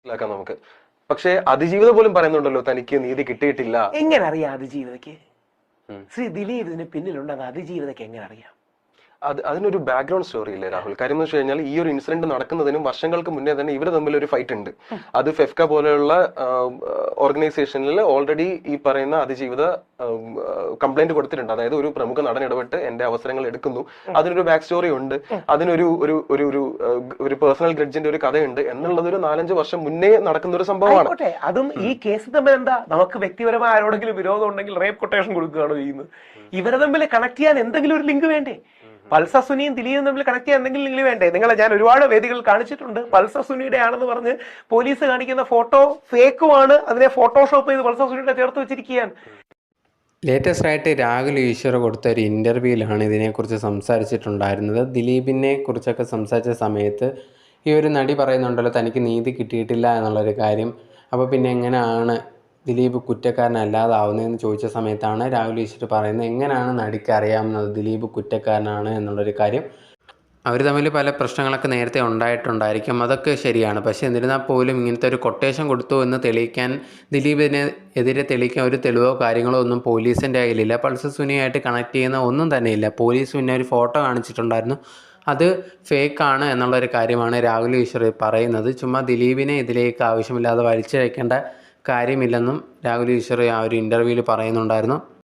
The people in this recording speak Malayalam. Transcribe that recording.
മനസ്സിലാക്കാം നമുക്ക്. പക്ഷേ അതിജീവിതം പോലും പറയുന്നുണ്ടല്ലോ തനിക്ക് നീതി കിട്ടിയിട്ടില്ല. എങ്ങനെ അറിയാം അതിജീവിതക്ക് ശ്രീ ദിലീപിന് പിന്നിലുണ്ടെന്ന് അതിജീവിതയ്ക്ക് എങ്ങനെ അറിയാം? അത് അതിനൊരു ബാക്ക്ഗ്രൗണ്ട് സ്റ്റോറി ഇല്ലേ രാഹുൽ? കാര്യം എന്ന് വെച്ച് കഴിഞ്ഞാൽ ഈ ഒരു ഇൻസിഡന്റ് നടക്കുന്നതിനും വർഷങ്ങൾക്ക് മുന്നേ തന്നെ ഇവർ തമ്മിൽ ഒരു ഫൈറ്റ് ഉണ്ട്. അത് ഫെഫ്ക പോലെയുള്ള ഓർഗനൈസേഷനിൽ ഓൾറെഡി ഈ പറയുന്ന അതിജീവിത കംപ്ലൈന്റ് കൊടുത്തിട്ടുണ്ട്. അതായത് ഒരു പ്രമുഖ നടൻ ഇടപെട്ട് എന്റെ അവസരങ്ങൾ എടുക്കുന്നു. അതിനൊരു ബാക്ക് സ്റ്റോറി ഉണ്ട്. അതിനൊരു ഒരു ഒരു ഒരു ഒരു പേഴ്സണൽ ഗ്രഡ്ജിന്റെ ഒരു കഥയുണ്ട് എന്നുള്ളത് ഒരു നാലഞ്ച് വർഷം മുന്നേ നടക്കുന്ന ഒരു സംഭവമാണ് അതും ഈ കേസ് തമ്മിൽ എന്താ? നമുക്ക് വ്യക്തിപരമായ ആരോടെങ്കിലും വിരോധം ഉണ്ടെങ്കിൽ റേപ്പ് കൊട്ടേഷൻ കൊടുക്കുകയാണ് ചെയ്യുന്നത്. ഇവരെ തമ്മിൽ കണക്ട് ചെയ്യാൻ എന്തെങ്കിലും ഒരു ലിങ്ക് വേണ്ടേ? പൾസ സുനിയും ദിലീപും തമ്മിൽ കണക്ട് ചെയ്യാൻ എന്തെങ്കിലും നിങ്ങൾ വേണ്ടേ? നിങ്ങളെ ഞാൻ ഒരുപാട് വേദികൾ കാണിച്ചിട്ടുണ്ട്. പൾസ സുനിയുടെ ആണെന്ന് പറഞ്ഞ് പോലീസ് കാണിക്കുന്ന ഫോട്ടോ ഫേക്കുമാണ് അതിനെ ഫോട്ടോഷോപ്പ് ചെയ്ത് പൾസ സുനിയുടെ ചേർത്ത് വെച്ചിരിക്കുകയാണ്. ലേറ്റസ്റ്റ് ആയിട്ട് രാഹുൽ ഈശ്വർ കൊടുത്ത ഒരു ഇന്റർവ്യൂവിലാണ് ഇതിനെക്കുറിച്ച് സംസാരിച്ചിട്ടുണ്ടായിരുന്നത്. ദിലീപിനെ കുറിച്ചൊക്കെ സംസാരിച്ച സമയത്ത് ഈ ഒരു നടി പറയുന്നുണ്ടല്ലോ തനിക്ക് നീതി കിട്ടിയിട്ടില്ല എന്നുള്ളൊരു കാര്യം. അപ്പോൾ പിന്നെ എങ്ങനെയാണ് ദിലീപ് കുറ്റക്കാരനല്ലാതാവുന്നതെന്ന് ചോദിച്ച സമയത്താണ് രാഹുൽ ഈശ്വർ പറയുന്നത്. എങ്ങനെയാണ് നടിക്ക് അറിയാവുന്നത് ദിലീപ് കുറ്റക്കാരനാണ് എന്നുള്ളൊരു കാര്യം. അവർ തമ്മിൽ പല പ്രശ്നങ്ങളൊക്കെ നേരത്തെ ഉണ്ടായിട്ടുണ്ടായിരിക്കും. അതൊക്കെ ശരിയാണ്. പക്ഷേ എന്നിരുന്നാൽ പോലും ഇങ്ങനത്തെ ഒരു കൊട്ടേഷൻ കൊടുത്തു എന്ന് തെളിയിക്കാൻ ദിലീപിനെ എതിരെ തെളിയിക്കാൻ ഒരു തെളിവോ കാര്യങ്ങളോ ഒന്നും പോലീസിന്റെ കയ്യിലില്ല. പൾസർ സുനിയായിട്ട് കണക്ട് ചെയ്യുന്ന ഒന്നും തന്നെ ഇല്ല പോലീസ് പിന്നെ ഒരു ഫോട്ടോ കാണിച്ചിട്ടുണ്ടായിരുന്നു. അത് ഫേക്കാണ് എന്നുള്ളൊരു കാര്യമാണ് രാഹുൽ ഈശ്വർ പറയുന്നത്. ചുമ്മാ ദിലീപിനെ ഇതിലേക്ക് ആവശ്യമില്ലാതെ വലിച്ചിഴക്കേണ്ട കാര്യമില്ലെന്നും രാഹുൽ ഈശ്വർ ആ ഒരു ഇന്റർവ്യൂവിൽ പറയുന്നുണ്ടായിരുന്നു.